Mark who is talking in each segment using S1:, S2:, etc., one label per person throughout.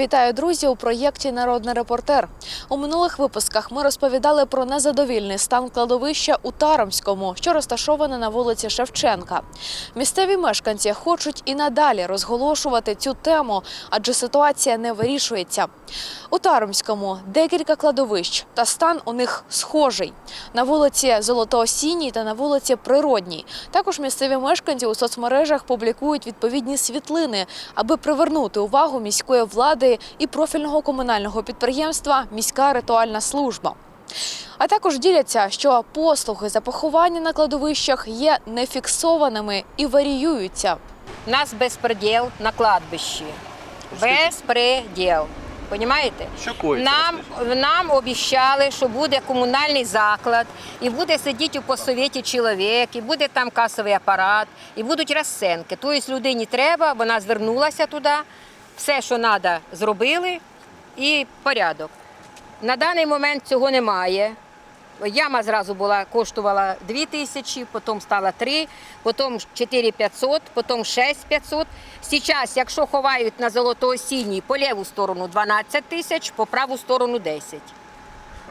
S1: Вітаю, друзі, у проєкті Народний репортер. У минулих випусках ми розповідали про незадовільний стан кладовища у Таромському, що розташоване на вулиці Шевченка. Місцеві мешканці хочуть і надалі розголошувати цю тему, адже ситуація не вирішується. У Таромському декілька кладовищ, та стан у них схожий на вулиці Золотоосінній та на вулиці Природній. Також місцеві мешканці у соцмережах публікують відповідні світлини, аби привернути увагу міської влади і профільного комунального підприємства Міська ритуальна служба. А також діляться, що послуги за поховання на кладовищах є нефіксованими і варіюються.
S2: У нас безпреділ на кладбищі. Безпреділ. Понімаєте? Нам, нам обіцяли, що буде комунальний заклад, і буде сидіти у посовіті чоловік, і буде там касовий апарат, і будуть розценки. Тобто людині треба, вона звернулася туди, все, що треба, зробили, і порядок. На даний момент цього немає. Яма зразу була, коштувала 2 тисячі, потім стала 3, потім 4 500, потім 6 500. Зараз, якщо ховають на золотоосінній, по ліву сторону 12 тисяч, по праву сторону 10.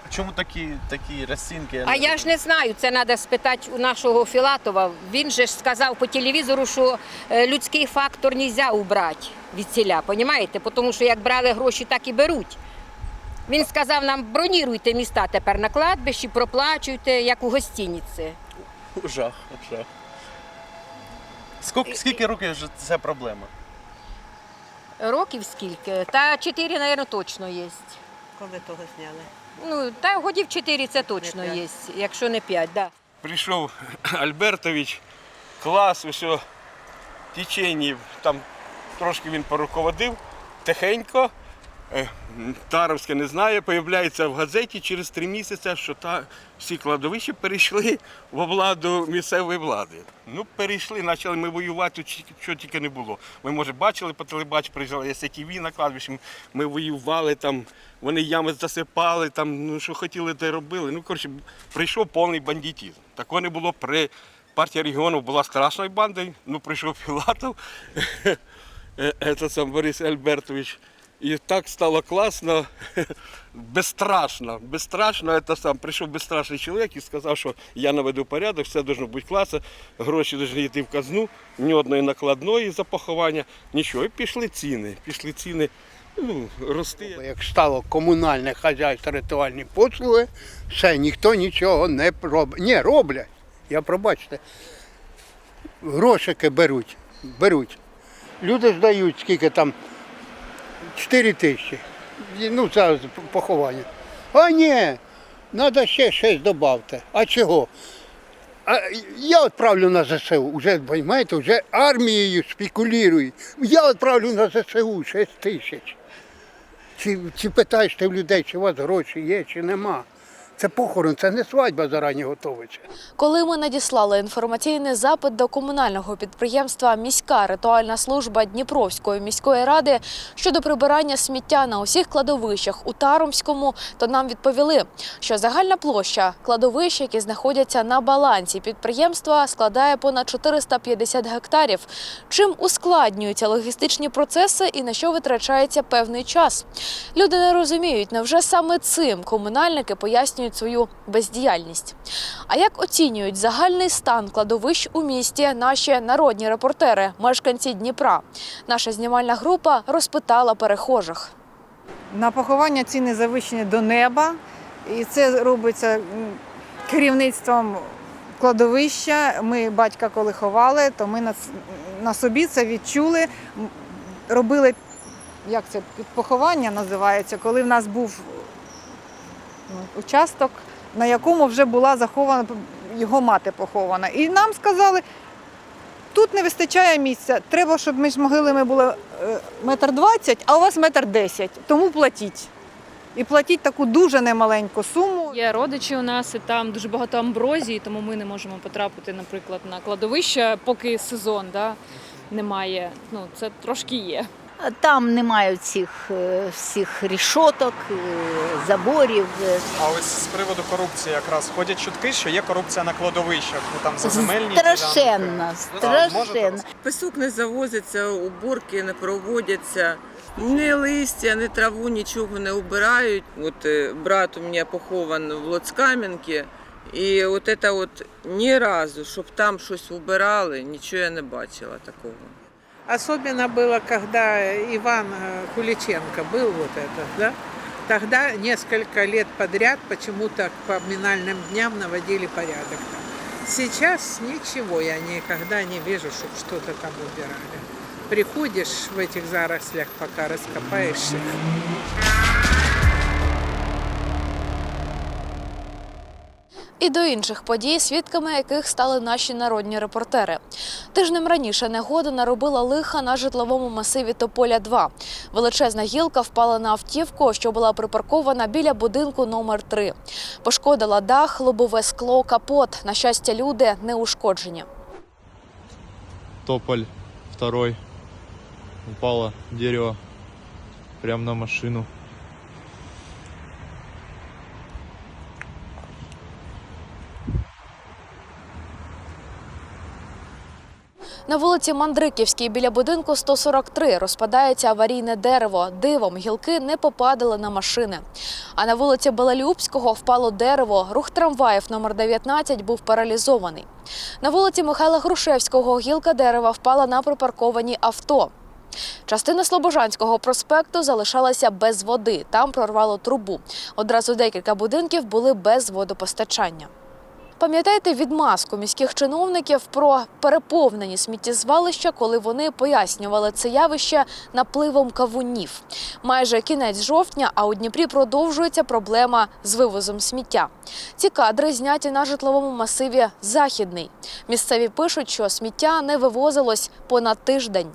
S3: Чому такі, такі розцінки?
S2: А я ж не знаю, це треба спитати у нашого Філатова. Він же ж сказав по телевізору, що е, людський фактор не можна убрати від ціля, розумієте? Тому що як брали гроші, так і беруть. Він сказав нам, броніруйте міста тепер на кладбищі, проплачуйте, як у гостиниці.
S3: Жах, жах. Скільки, скільки років вже це проблема?
S2: Років скільки? Та 4, мабуть, точно є.
S4: Коли того зняли?
S2: Ну, та годів 4 це точно є, якщо не 5, да.
S5: прийшов Альбертович, клас, усе в течені, там трошки він поруководив, тихенько. Е, Таровське не знає, появляється в газеті через три місяці, що та, всі кладовища перейшли в владу місцевої влади. Ну, перейшли, почали ми воювати, що тільки не було. Ми, може, бачили по телебаченню, приїжджали СТВ на кладбищі, ми воювали там, вони ями засипали, там, ну, що хотіли, те робили. Ну, коротше, прийшов повний бандитизм. Такого не було при партія регіону була страшною бандою. Ну, прийшов Філатов, е, це сам Борис Альбертович. І так стало класно, безстрашно. Безстрашно, це сам прийшов безстрашний чоловік і сказав, що я наведу порядок, все має бути класно, гроші повинні йти в казну, ні одної накладної за поховання, нічого. І пішли ціни. Пішли ціни ну, рости.
S6: Як стало комунальне хазяйство, ритуальні послуги, все, ніхто нічого не робить. Ні, роблять. Я пробачте. Грошики беруть, беруть. Люди здають, скільки там 4 тисячі. Ну, це поховання. А ні, треба ще щось додати. А чого? А я відправлю на ЗСУ, вже, розумієте, вже армією спекулюють. Я відправлю на ЗСУ 6 тисяч. Чи, чи питаєш ти в людей, чи у вас гроші є, чи нема. Це похорон, це не свадьба зарані готовиться.
S1: Коли ми надіслали інформаційний запит до комунального підприємства Міська ритуальна служба Дніпровської міської ради щодо прибирання сміття на усіх кладовищах у Таромському, то нам відповіли, що загальна площа кладовищ, які знаходяться на балансі підприємства, складає понад 450 гектарів. Чим ускладнюються логістичні процеси і на що витрачається певний час. Люди не розуміють, невже саме цим комунальники пояснюють свою бездіяльність. А як оцінюють загальний стан кладовищ у місті наші народні репортери, мешканці Дніпра? Наша знімальна група розпитала перехожих.
S7: На поховання ціни завищені до неба, і це робиться керівництвом кладовища. Ми батька, коли ховали, то ми на, собі це відчули. Робили, як це поховання називається, коли в нас був участок, на якому вже була захована його мати похована. І нам сказали, тут не вистачає місця. Треба, щоб між могилами було е, метр двадцять, а у вас метр десять. Тому платіть. І платіть таку дуже немаленьку суму.
S8: Є родичі у нас, і там дуже багато амброзії, тому ми не можемо потрапити, наприклад, на кладовище, поки сезон да, немає. Ну, це трошки є.
S9: Там немає цих е, всіх рішоток, е, заборів.
S10: А ось з приводу корупції якраз ходять чутки, що є корупція на кладовищах, ну там за земельні Да, можете
S9: страшенна.
S4: Песок не завозиться, уборки не проводяться.
S10: Ні листя, ні траву, нічого не убирають. От е, брат у мене похован в Лоцкам'янці, і от це от ні разу, щоб там щось убирали, нічого я не бачила такого.
S11: Особенно было, когда Иван э, Куличенко был вот этот, да? Тогда несколько лет подряд почему-то по поминальным дням наводили порядок там. Сейчас ничего я никогда не вижу, чтобы что-то там убирали. Приходишь в этих зарослях, пока раскопаешь их.
S1: І до інших подій, свідками яких стали наші народні репортери. Тижнем раніше негода наробила лиха на житловому масиві Тополя 2 Величезна гілка впала на автівку, що була припаркована біля будинку номер 3 Пошкодила дах, лобове скло, капот. На щастя, люди не ушкоджені.
S12: тополь второй. Упало дерево прямо на машину.
S1: На вулиці Мандриківській біля будинку 143 розпадається аварійне дерево. Дивом гілки не попадали на машини. А на вулиці Белелюбського впало дерево. Рух трамваїв номер 19 був паралізований. На вулиці Михайла Грушевського гілка дерева впала на припарковані авто. Частина Слобожанського проспекту залишалася без води. Там прорвало трубу. Одразу декілька будинків були без водопостачання. Пам'ятаєте відмазку міських чиновників про переповнені сміттєзвалища, коли вони пояснювали це явище напливом кавунів. Майже кінець жовтня, а у Дніпрі продовжується проблема з вивозом сміття. Ці кадри зняті на житловому масиві Західний. Місцеві пишуть, що сміття не вивозилось понад тиждень.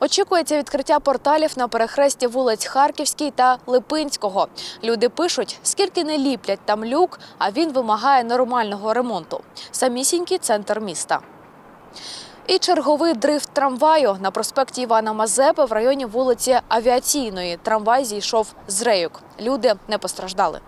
S1: Очікується відкриття порталів на перехресті вулиць Харківській та Липинського. Люди пишуть, скільки не ліплять там люк, а він вимагає нормального ремонту. Самісінький центр міста. І черговий дрифт трамваю на проспекті Івана Мазепи в районі вулиці Авіаційної. Трамвай зійшов з рейок. Люди не постраждали.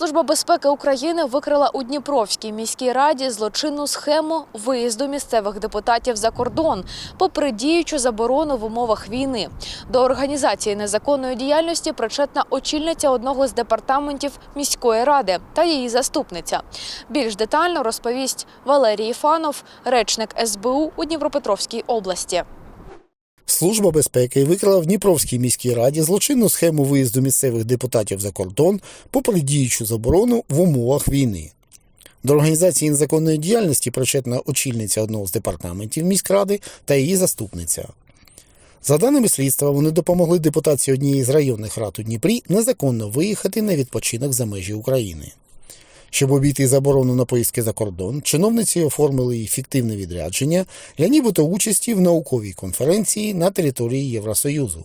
S1: Служба безпеки України викрила у Дніпровській міській раді злочинну схему виїзду місцевих депутатів за кордон, попри діючу заборону в умовах війни. До організації незаконної діяльності причетна очільниця одного з департаментів міської ради та її заступниця. Більш детально розповість Валерій Фанов, речник СБУ у Дніпропетровській області.
S13: Служба безпеки викрила в Дніпровській міській раді злочинну схему виїзду місцевих депутатів за кордон попри діючу заборону в умовах війни. До організації незаконної діяльності причетна очільниця одного з департаментів міськради та її заступниця. За даними слідства, вони допомогли депутації однієї з районних рад у Дніпрі незаконно виїхати на відпочинок за межі України. Щоб обійти заборону на поїздки за кордон, чиновниці оформили їй фіктивне відрядження для нібито участі в науковій конференції на території Євросоюзу.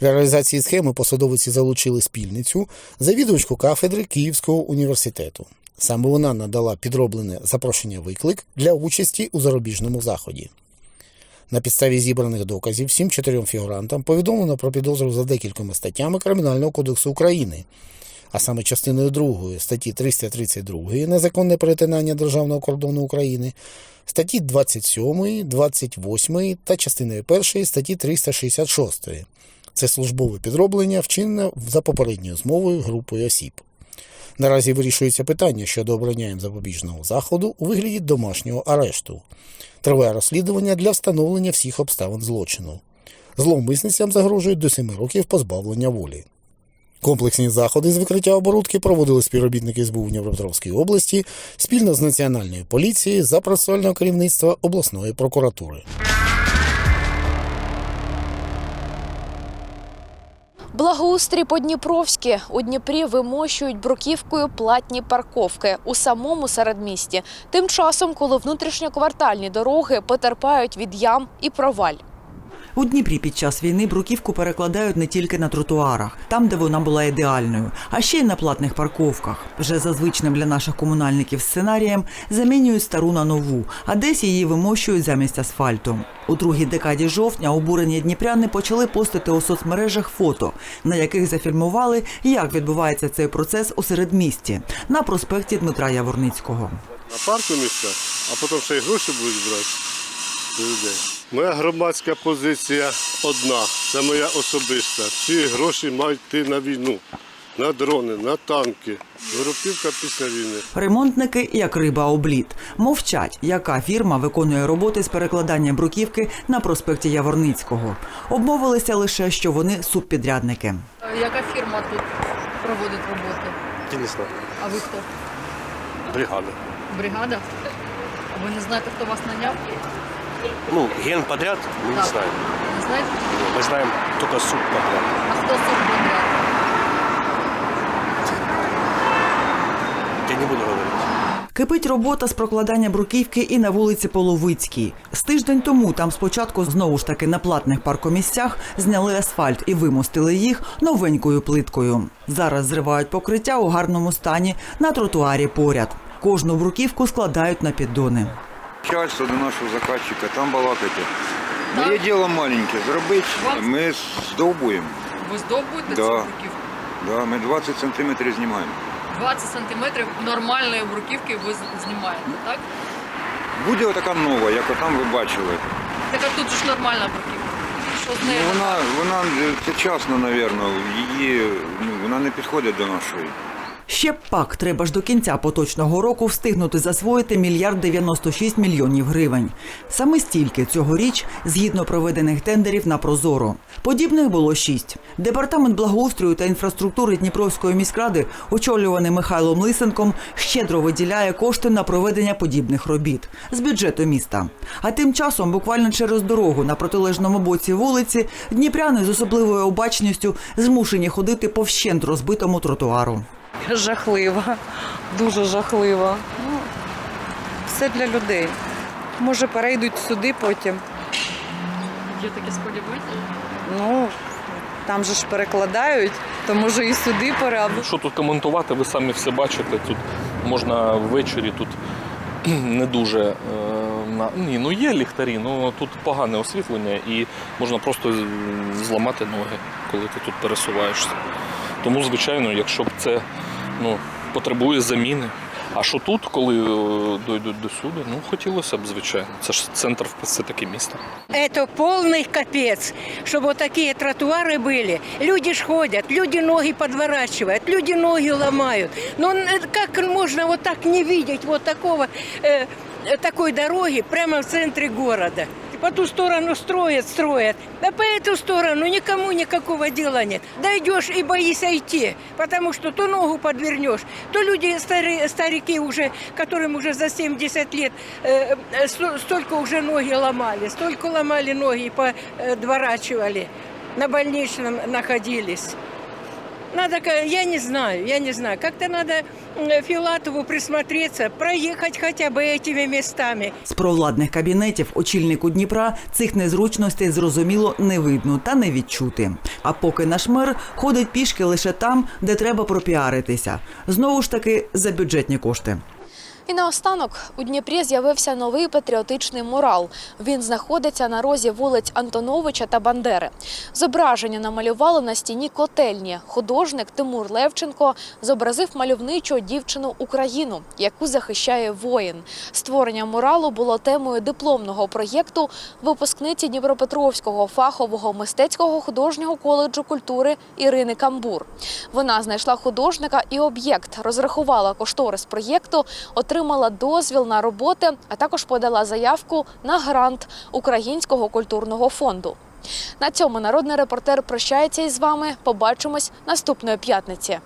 S13: Для реалізації схеми посадовиці залучили спільницю, завідувачку кафедри Київського університету. Саме вона надала підроблене запрошення виклик для участі у зарубіжному заході. На підставі зібраних доказів всім чотирьом фігурантам повідомлено про підозру за декількома статтями Кримінального кодексу України, а саме частиною 2 статті 332 незаконне перетинання державного кордону України, статті 27, 28 та частиною 1 статті 366. Це службове підроблення, вчинене за попередньою змовою групою осіб. Наразі вирішується питання щодо обрання їм запобіжного заходу у вигляді домашнього арешту. Триває розслідування для встановлення всіх обставин злочину. Зловмисницям загрожують до 7 років позбавлення волі. Комплексні заходи з викриття оборудки проводили співробітники СБУ в Дніпропетровській області спільно з Національною поліцією за процесуального керівництва обласної прокуратури.
S1: Благоустрій по-дніпровськи у Дніпрі вимощують бруківкою платні парковки у самому середмісті. Тим часом, коли внутрішньоквартальні дороги потерпають від ям і проваль.
S7: У Дніпрі під час війни бруківку перекладають не тільки на тротуарах, там, де вона була ідеальною, а ще й на платних парковках. Вже за звичним для наших комунальників сценарієм замінюють стару на нову, а десь її вимощують замість асфальту. У другій декаді жовтня обурені дніпряни почали постити у соцмережах фото, на яких зафільмували, як відбувається цей процес у середмісті на проспекті Дмитра Яворницького.
S5: На парку місця, а потім ще й гроші будуть брати.
S14: Моя громадська позиція одна, це моя особиста. Ці гроші мають йти на війну, на дрони, на танки. Виробівка після війни.
S7: Ремонтники, як риба обліт, мовчать, яка фірма виконує роботи з перекладання бруківки на проспекті Яворницького. Обмовилися лише, що вони субпідрядники.
S15: Яка фірма тут проводить роботи?
S14: Я.
S15: А ви хто?
S14: Бригада.
S15: Бригада? А ви не знаєте, хто вас наняв?
S14: Ну, генподряд ми
S15: Так. Не знаєте?
S14: Ми знаємо тільки субподряд.
S15: А хто субподряд?
S14: Я не буду говорити.
S7: Кипить робота з прокладання бруківки і на вулиці Половицькій. З тиждень тому там спочатку знову ж таки на платних паркомісцях зняли асфальт і вимостили їх новенькою плиткою. Зараз зривають покриття у гарному стані на тротуарі поряд. Кожну бруківку складають на піддони.
S16: Начальство до нашого заказчика, там балакайте. Моє діло маленьке, зробити, ми здовбуємо.
S15: Ви здобуєте
S16: Да.
S15: цю бруківку?
S16: Да, ми 20 сантиметрів знімаємо.
S15: 20 сантиметрів нормальної бруківки ви з- знімаєте, так?
S16: Буде отака нова, як отам ви бачили.
S15: Так а тут же ж нормальна бруківка. Що з
S16: Ну,
S15: нею?
S16: вона, вона е, це часно, мабуть, її, ну, вона не підходить до нашої.
S7: Ще пак треба ж до кінця поточного року встигнути засвоїти мільярд 96 мільйонів гривень. Саме стільки цьогоріч, згідно проведених тендерів на Прозоро. Подібних було шість. Департамент благоустрою та інфраструктури Дніпровської міськради, очолюваний Михайлом Лисенком, щедро виділяє кошти на проведення подібних робіт з бюджету міста. А тим часом, буквально через дорогу на протилежному боці вулиці, дніпряни з особливою обачністю змушені ходити по вщент розбитому тротуару.
S17: Жахливо, дуже жахливо. Ну, все для людей. Може, перейдуть сюди потім.
S15: Є таке сподівання?
S17: Ну, там же ж перекладають, то може і сюди пора.
S3: Що тут коментувати, ви самі все бачите. Тут можна ввечері тут не дуже е, на ні, ну є ліхтарі, ну тут погане освітлення і можна просто зламати ноги, коли ти тут пересуваєшся. Тому, звичайно, якщо б це ну, потребує заміни. А що тут, коли е, дойдуть до суду, ну хотілося б, звичайно. Це ж центр все-таки міста.
S18: Это полный капец, чтобы вот такие тротуары были. Люди ж ходят, люди ноги подворачивают, люди ноги ломают. Но н- как можно вот так не видеть вот такого, э, э, такой дороги прямо в центре города? По ту сторону строят, строят, а по эту сторону никому никакого дела нет. Дойдешь и боишься идти, потому что то ногу подвернешь, то люди, старые, старики уже, которым уже за 70 лет, э, э, сто- столько уже ноги ломали, столько ломали ноги, подворачивали, на больничном находились. Надо, я не знаю, я не знаю, как-то надо Філатову присмотреться, проїхати хоча б этими містами.
S7: З провладних кабінетів очільнику Дніпра цих незручностей зрозуміло не видно та не відчути. А поки наш мер ходить пішки лише там, де треба пропіаритися. Знову ж таки за бюджетні кошти.
S1: І наостанок у Дніпрі з'явився новий патріотичний мурал. Він знаходиться на розі вулиць Антоновича та Бандери. Зображення намалювали на стіні котельні. Художник Тимур Левченко зобразив мальовничу дівчину Україну, яку захищає воїн. Створення муралу було темою дипломного проєкту випускниці Дніпропетровського фахового мистецького художнього коледжу культури Ірини Камбур. Вона знайшла художника і об'єкт, розрахувала кошторис проєкту, отримала дозвіл на роботи, а також подала заявку на грант Українського культурного фонду. На цьому народний репортер прощається із вами. Побачимось наступної п'ятниці.